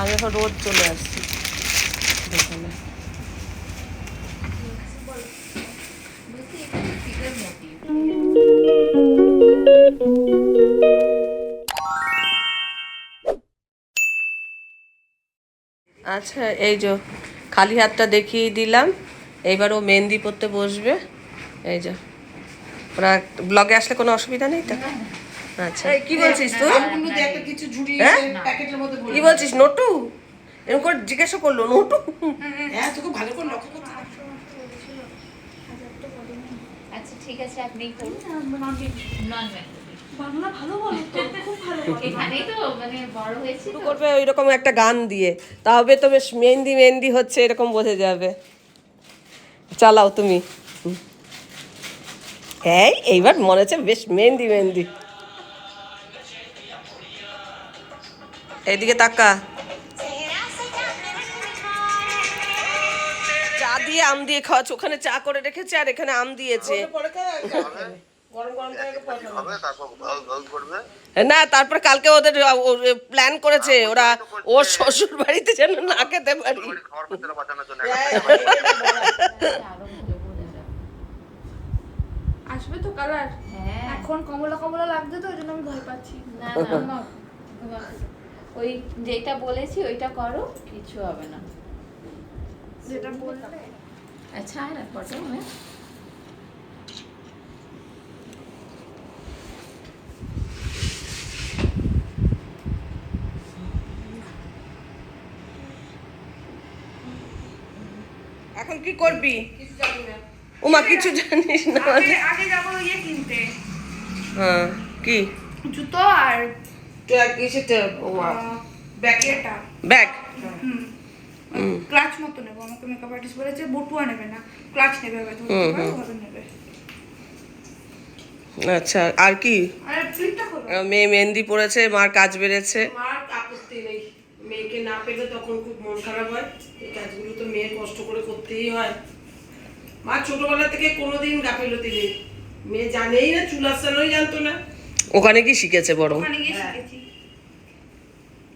আমি এখন রোদ চলে আসছি। দোকানে। আচ্ছা এই যে খালি হাতটা দেখিয়ে দিলাম। এইবার ও মেহেন্দি পরতে বসবে। এই যে। ওরা ব্লগে আসলে কোনো অসুবিধা নেই তো? আচ্ছা। কি বলছিস তুই? একটা কিছু ঝুড়িয়ে হ্যাঁ? প্যাকেটের মধ্যে কি বলছিস নটু? এরকম করে জিজ্ঞাসা করল নটু? হ্যাঁ তোকে ভালো করে লক্ষ্য করতে আচ্ছা ঠিক আছে আপনি করুন। নন বাংলা ভালো বলো তো খুব ভালো এখানেই তো মানে বড় হয়েছি তো। করবে ওই রকম একটা গান দিয়ে। তবে তো বেশ মেহেন্দি মেহেন্দি হচ্ছে এরকম বোঝা যাবে। চালাও তুমি। এই এইবার মনে হচ্ছে বেশ মেহেন্দি মেহেন্দি। এইদিকে তাকা। চা দিয়ে আম দিয়ে খাওয়াচ্ছে ওখানে চা করে রেখেছে আর এখানে আম দিয়েছে। না তারপর কালকে ওদের প্ল্যান করেছে ওরা ওর শ্বশুর বাড়িতে যেন না খেতে পারি। হ্যাঁ, যাবে আসবে তো কালার। হ্যাঁ। এখন কমলা কমলা লাগছে তো ওই জন্য আমি ভয় পাচ্ছি। না না ওই যেটা বলেছি ওইটা করো কিছু হবে না। যেটা বললে? আচ্ছা আর ফটো হ্যাঁ। এখন কি করবি? কিছু জানি না। ওমা কিছু জানিস না। আগে আগে যাব ইয়ে কিনতে। হ্যাঁ কি? জুতো আর তো এক ইসেতে, ও, ব্যাগে এটা ব্যাগ? ক্লাচ মতো নেব আমাকে মেকআপ আর্টিস্ট বলেছে বটুয়া নেবে না ক্লাচ নেবে হয়তো হুম, হতে পারে, হুম। ওভাবে নেবে। আচ্ছা আর কি? মেয়ে মেহেন্দি পড়েছে মার কাজ বেড়েছে। মার আপত্তি নেই। মেয়েকে না পেলে তখন খুব মন খারাপ হয়। এই কাজগুলো তো মেয়ে কষ্ট করে করতেই হয়। মা ছোটবেলা থেকে কোনোদিন গাফিলতি নেই। মেয়ে জানেই না চুল আসানোই জানতো না। ওখানে কি শিখেছে বরং। ওখানে গিয়ে হ্যাঁ। শিখেছি।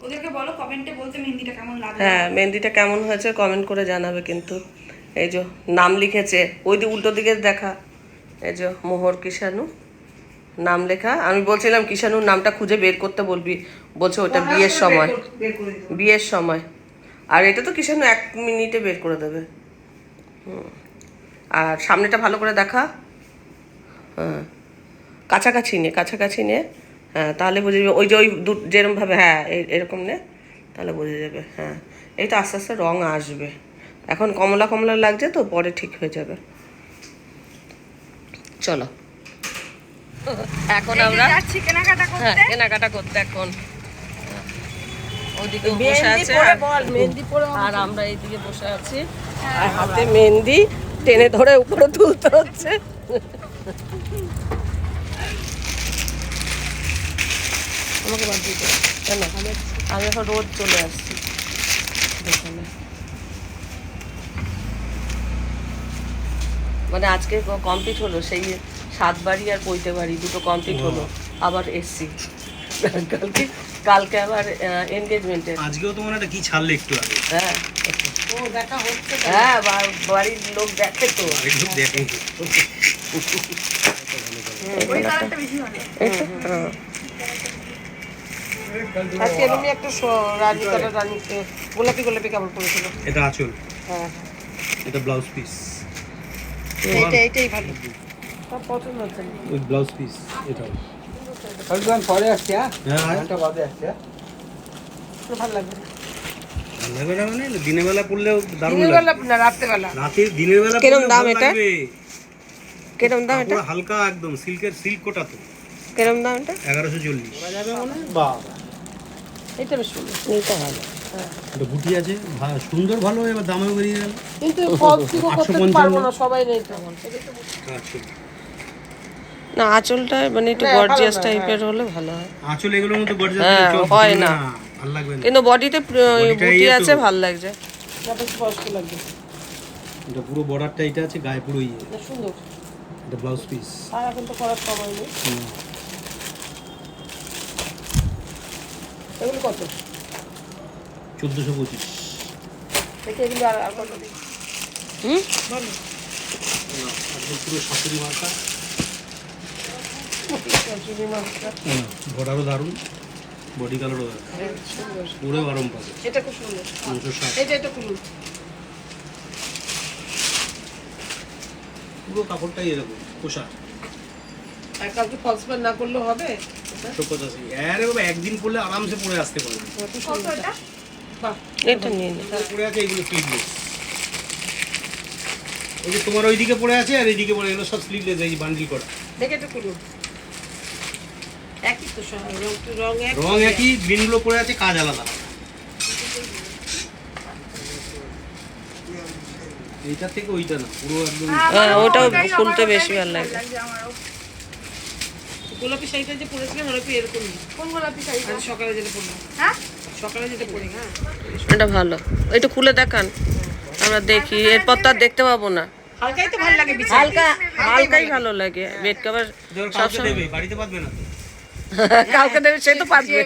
ওদেরকে বলো কমেন্টে বলতে মেহেন্দিটা কেমন লাগে হ্যাঁ মেহেন্দিটা কেমন হয়েছে কমেন্ট করে জানাবে কিন্তু। এই যে নাম লিখেছে ওই দিকে উল্টো দিকে দেখা। এই যে মোহর কিষাণু নাম লেখা। আমি বলছিলাম কিষাণুর নামটা খুঁজে বের করতে বলবি। বলছে ওটা বিয়ের সময়। বিয়ের সময়। আর এটা তো কিষাণু এক মিনিটে বের করে দেবে। হুম। আর সামনেটা ভালো করে দেখা। হ্যাঁ। কাছাকাছি নে কাছাকাছি নে। হ্যাঁ তাহলে বুঝে যাবে। ওই যে ওই দু যেরমভাবে হ্যাঁ এরকম নে। তাহলে বোঝা যাবে হ্যাঁ। এই তো আস্তে আস্তে রং আসবে। এখন কমলা কমলা লাগছে তো পরে ঠিক হয়ে যাবে। চলো। এখন আমরা যাচ্ছি কেনাকাটা হ্যাঁ করতে কেনাকাটা করতে এখন। ওদিকে বসে আছে। আর- বল মেহেন্দি পরে আর আমরা এইদিকে বসে আছি। আর হাতে মেহেন্দি টেনে ধরে উপরে তুলতে হচ্ছে। আমাকে বাদ দিতে কেন? আমি এখন রোজ চলে আসছি। দোকানে। মানে আজকে কমপ্লিট হলো সেই সাত বাড়ি আর পৈতে বাড়ি দুটো কমপ্লিট হলো। আবার এসছি। কালকে কালকে আবার এনগেজমেন্টে আজকেও তোমার একটা কি ছাড়লে একটু আগে? হ্যাঁ। ও দেখা হচ্ছে হ্যাঁ বাড়ির লোক দেখে তো। একটু দেখে। ওই কালারটা বেশি ভালো হ্যাঁ। আজকে এমনি একটা রানী কালার রানী গোলাপি গোলাপি কাপড় পরেছিল? এটা আঁচল। হ্যাঁ। এটা ব্লাউজ পিস এইটা এইটাই ভালো। সব পছন্দ হচ্ছে ওই ব্লাউজ পিস এটা হলদিবান পরে আসছে হ্যাঁ? হ্যাঁ হ্যাঁ। ঘণ্টা বাদে আসছে? ভালো লাগবে মানে? দিনের বেলা পড়লেও দারুণ দিনের বেলা না রাত্রেবেলা। রাতে দিনের বেলা কিরম দাম এটা? লাগবে। দাম এটা? হালকা একদম সিল্কের সিল্ক কোটা তো। কিরম দাম এটা? এগারোশো চল্লিশ। বাবা এইটা বেশ সুন্দর। নিতে হবে এটা বুটি আছে সুন্দর ভালো এবার দামেও বেরিয়ে গেল। কিন্তু ফল করতে পারব না সবাই নেই তেমন না আঁচলটা মানে একটু গর্জিয়াস টাইপের হলে ভালো হয়। আঁচল এগুলোর মধ্যে গর্জে হ্যাঁ, হয় না। ভালো লাগবে না। কিন্তু বডিতে বুটি ইয়ে আছে ভালো লাগছে। এটা বেশ বয়স্ক লাগবে। এটা পুরো বর্ডারটা এটা আছে গায়ে পুরো ইয়ে। সুন্দর। এটা ব্লাউজ পিস আর এখন তো করার সময় নেই। এগুলো কত? চোদ্দোশো পঁচিশ। দেখি এগুলো আর আর কত? হুম? একদম পুরো শাশুড়ি মার্কা। বর্ডারও দারুণ বডি কালারও পুরো গরম পাবে। এটা খুব সুন্দর। পনেরোশো ষাট। এটা এটা খুলুন পুরো কাপড়টাই এরকম পোশাক। আর কাউকে ফলস পার না হবে এটা আরে বাবা একদিন পরলে আরামসে পরে আসতে পারবে। কত কত এটা বাহ। এটা নিয়ে নে। পরে আছে এইগুলো স্লিভলেস ওই যে তোমার ওইদিকে পড়ে আছে আর এইদিকে পড়ে এগুলো সব স্লিভলেস এই বান্ডিল করা। দেখে একই তো সব। রং তো রং এক রং একই গ্রিনগুলো পড়ে আছে কাজ আলাদা। এইটা থেকে ওইটা না পুরো একদম হ্যাঁ, ওটাও ওটাই খুলতে বেশি ভালো লাগে। আমারও। গোলাপি শাড়িটা যে পরেছিলাম এরকমই কোন গোলাপি আজ সকালে যেটা পরলাম। হ্যাঁ? সকালে যেটা পরি হ্যাঁ? এটা ভালো। একটু খুলে দেখান। আমরা দেখি। এরপর তো আর দেখতে পাবো না। হালকাই তো ভালো লাগে হালকা হালকাই ভালো লাগে। বেড কভার কাউকে দেবে বাড়িতে পারবে না কাউকে দেবে সে তো পারবে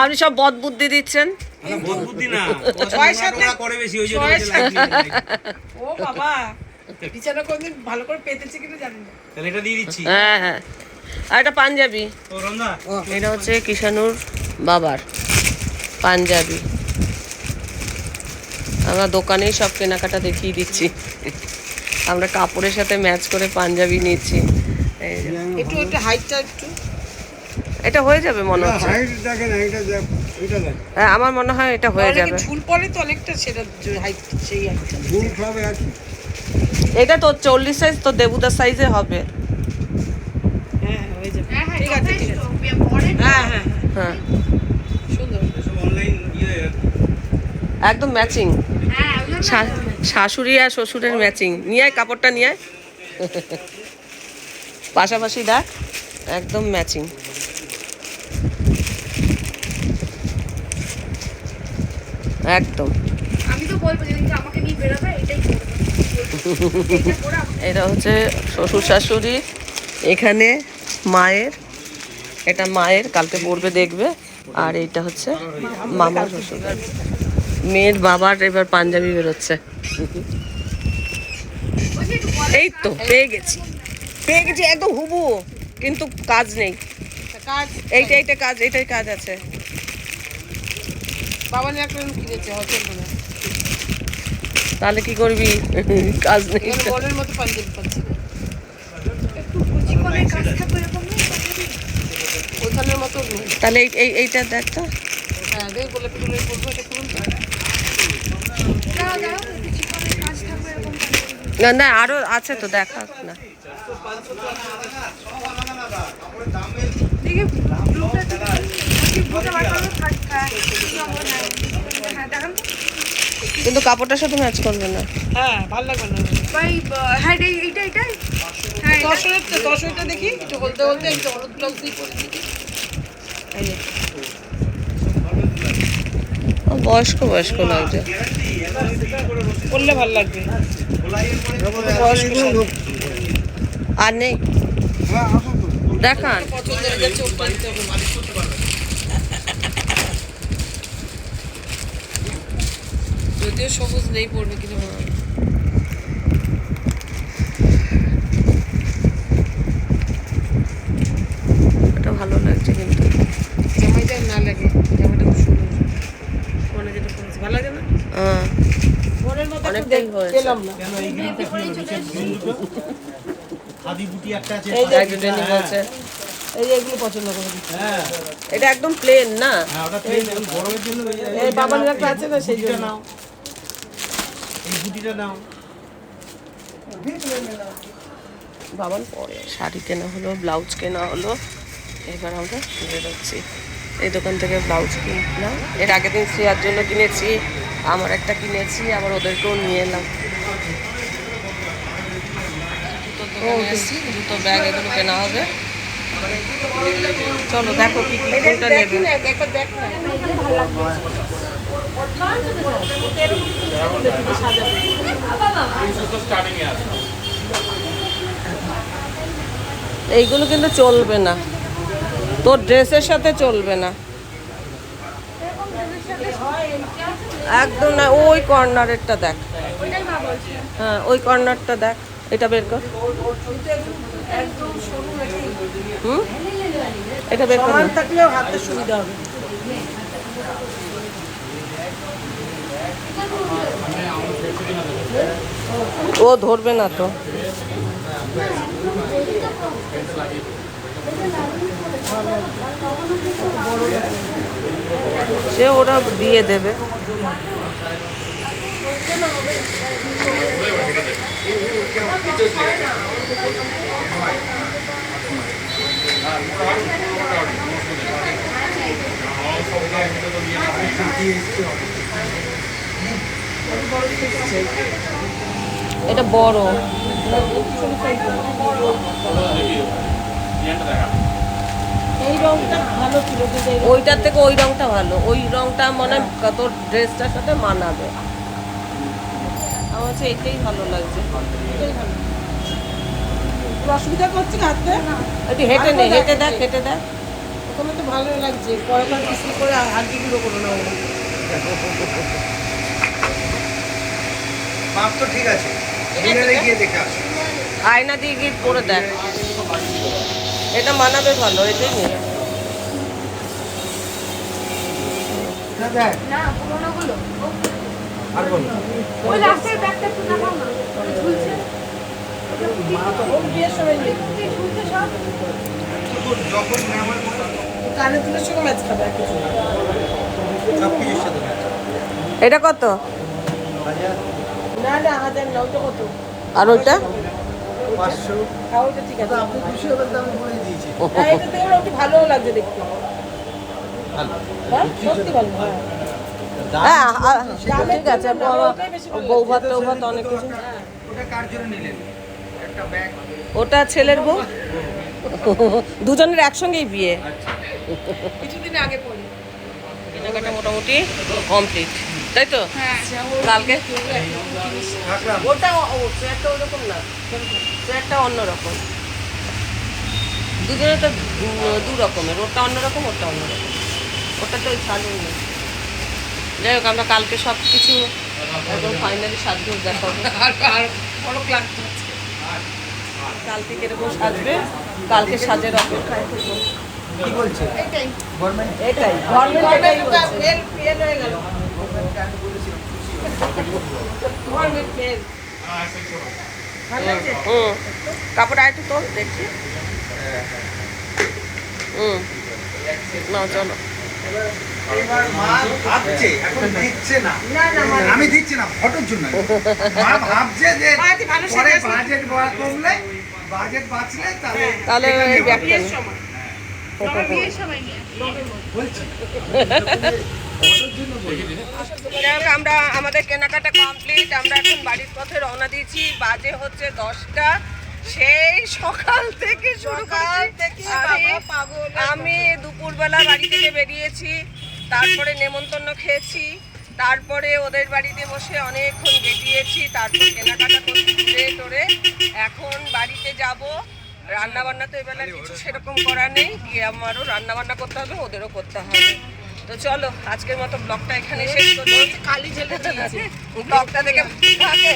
আপনি সব বদ বুদ্ধি দিচ্ছেন। ও বাবা বিছানা কোনদিন ভালো করে পেতেছে কিনা জানি না। তাহলে এটা দিয়ে দিচ্ছি। হ্যাঁ হ্যাঁ। আর এটা পাঞ্জাবি। এটা হচ্ছে কিষানুর বাবার পাঞ্জাবি। আমরা দোকানেই সব কেনাকাটা দেখিয়ে দিচ্ছি। আমরা কাপড়ের সাথে ম্যাচ করে পাঞ্জাবি নিচ্ছি। একটু একটু হাইটটা একটু। এটা হয়ে যাবে মনে হচ্ছে। দেখ হ্যাঁ আমার মনে হয় এটা হয়ে যাবে। ঝুল পরে তো অনেকটা সেটা হাইট সেই হাইটটা এটা তো চল্লিশ সাইজ তো দেবুদার সাইজে হবে হ্যাঁ হয়ে যাবে হ্যাঁ হ্যাঁ ঠিক আছে ঠিক আছে। হ্যাঁ হ্যাঁ হ্যাঁ। সুন্দর এসব অনলাইন ইয়ে একদম ম্যাচিং। হ্যাঁ শাশুড়ি আর শ্বশুরের ম্যাচিং। নিয়ে আয় কাপড়টা নিয়ে আয়। পাশাপাশি দেখ একদম ম্যাচিং। একদম। আমি তো বলব যেদিনকে আমাকে নিয়ে বেরোবে এটাই করব। এটা করে আমাকে এটা হচ্ছে শ্বশুর শাশুড়ি এখানে মায়ের এটা মায়ের কালকে পড়বে দেখবে। আর এইটা হচ্ছে মামার শ্বশুর মেয়ের বাবার এবার পাঞ্জাবি বেরোচ্ছে। এই তো পেয়ে গেছি। পেয়ে গেছি একদম হুবু কিন্তু কাজ নেই। কাজ এইটা এইটা কাজ এইটাই কাজ আছে। তাহলে কি করবি? কাজ নেই। মতো পাঞ্জাবি পাচ্ছি না। একটু কুচি করে কাজ থাকবে এরকম নেই ওইখানের মতো নেই। তাহলে এই এই এইটা দেখ তো। না না আরও আছে তো দেখা না। কিন্তু কাপড়টার সাথে ম্যাচ করবে না। হ্যাঁ ভালো লাগবে না। ভাই হ্যাঁ এই- এইটা এইটা হ্যাঁ দশরের দশরেরটা দেখি একটু বলতে বলতে একটু হলুদ ব্লাউজ দিয়ে পরে বয়স্ক বয়স্ক লাগছে। পরলে ভালো লাগবে। বয়স্ক আর নেই? দেখান। পছন্দ যাচ্ছে ওটা নিতে হবে যদিও সবুজ নেই পড়বে কিন্তু এটা ভালো লাগছে কিন্তু। জামাইটা না লাগে জামাইটা খুব সুন্দর। মানে যেটা পরেছি ভালো লাগে না? হ্যাঁ। অনেকটাই হয়েছে। পেলাম না। খাদি বুটি একটা আছে একটু ট্রেনিং বলছে। এই যে এগুলো পছন্দ করে। দিচ্ছি হ্যাঁ। এটা একদম প্লেন না? হ্যাঁ বাবার একটা আছে না সেই জন্য। নাও এই নাও। বাবান পরে শাড়ি কেনা হলো ব্লাউজ কেনা হলো। এবার আমরা বেরোচ্ছি এই দোকান থেকে ব্লাউজ কিনলাম। এর আগের দিন শ্রেয়ার জন্য কিনেছি আমার একটা কিনেছি আবার ওদেরকেও নিয়ে এলাম। জুতো ব্যাগ এগুলো কেনা হবে। চলো দেখো কি কি কোনটা নেবে। দেখ না। এইগুলো কিন্তু চলবে না। তোর ড্রেসের সাথে চলবে না। একদম না, ওই কর্নারেরটা দেখ। হ্যাঁ ওই কর্নারটা দেখ, এটা বের কর। হুম? এটা বের কর। থাকলেও হাতে সুবিধা হবে। ও ধরবে না তো। সে ওরা দিয়ে দেবে। এটা বড়। এই রংটা ভালো ছিল ওইটার থেকে ওই রংটা ভালো। ওই রংটা মনে তোর ড্রেসটার সাথে মানাবে। আমার হচ্ছে এটাই ভালো লাগছে। অসুবিধা করছে হাতে? একটু হেঁটে নে হেঁটে দেখ হেঁটে দেখ। ওখানে তো ভালো লাগছে। কিস্তি করে হাড্ডি গুঁড়ো করো না মাপ তো ঠিক আছে। ডিনারে গিয়ে দেখে আসো। আয়না দিয়ে গিয়ে পরে দেখ। এটা মানাবে ভালো এটাই নিয়ে। করো। এটা কত? হাজার না না হাজার নাও তো কত? আর ওইটা? হ্যাঁ ওইটা ঠিক আছে। বউ ভাত টৌ ভাত অনেক কিছু। ওটা কার জন্য নিলেন? একটা ব্যাগ ওটা ছেলের বউ? দুজনের একসঙ্গেই বিয়ে। কিছুদিন আগে পড়ি। কেনাকাটা মোটামুটি কমপ্লিট তাই তো? হ্যাঁ কালকে? ওটা ওরকম না অন্যরকম। দুজনে তো দু- রকমের ওটা অন্যরকম ওটা অন্যরকম। ওটা তো চালু নেই। যাই হোক আমরা কালকে সব কিছু একদম ফাইনালি সাধ্য দেখাবো। আর আর বড় ক্লাস কালকে কীরকম সাজবে? কালকে সাজের অপেক্ষায় থাকব। কি বলছে? এটাই গভর্নমেন্ট এটাই গভর্নমেন্ট এটাই হুম কাপড় আর একটু তোল দেখি হুম না চলো ভাবছে দিচ্ছে না না না আমি দিচ্ছি না ফটোর জন্য মা ভাবছে যে মা যদি ভালো পরে বাজেট কমলে বাজেট বাঁচলে তাহলে তাহলে এটা ওই নেব। ব্যাগটা বিয়ের সময় বিয়ের সময় বলছি। আমরা আমাদের কেনাকাটা কমপ্লিট আমরা এখন বাড়ির পথে রওনা দিয়েছি। বাজে হচ্ছে দশটা। সেই সকাল থেকে শুরু করেছি। আমি আমি দুপুরবেলা বাড়ি থেকে বেরিয়েছি তারপরে নেমন্তন্ন খেয়েছি তারপরে ওদের বাড়িতে বসে অনেকক্ষণ বেরিয়েছি তারপর কেনাকাটা করে টোরে এখন বাড়িতে যাব। রান্না বান্না তো এবেলা কিছু সেরকম করা নেই। গিয়ে আমারও রান্না বান্না করতে হবে ওদেরও করতে হবে। তো চলো আজকের মতো ব্লগটা এখানে শেষ করি কালি ঝেলে দিয়েছে। ব্লগটা দেখে থাকে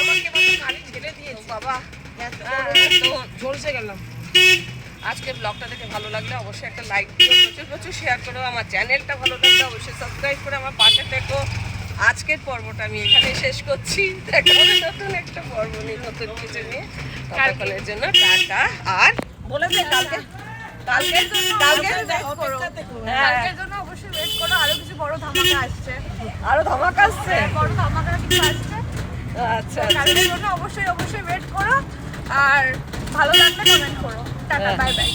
আমাকে কালি ঝেলে দিয়েছে। বাবা হ্যাঁ, তো ঝলসে গেলাম। আজকের ব্লগটা দেখে ভালো লাগলে অবশ্যই একটা লাইক দিও প্রচুর প্রচুর শেয়ার করো আমার চ্যানেলটা ভালো লাগলে অবশ্যই সাবস্ক্রাইব করে আমার পাশে থেকো। আজকের পর্বটা আমি এখানে শেষ করছি। দেখা নতুন একটা পর্ব নিয়ে নতুন কিছু নিয়ে। ততক্ষণের জন্য টাটা আর বলে দে কালকে। কালকে কালকে হ্যাঁ কালকের জন্য অবশ্যই ওয়েট করো আরও কিছু বড় ধামাকা আসছে। আরও ধমাক আসছে? বড় ধামাকা কিছু আসছে। আচ্ছা কালকের জন্য অবশ্যই অবশ্যই ওয়েট করো। আর ভালো লাগলে কমেন্ট করো। টাটা হ্যাঁ। Bye bye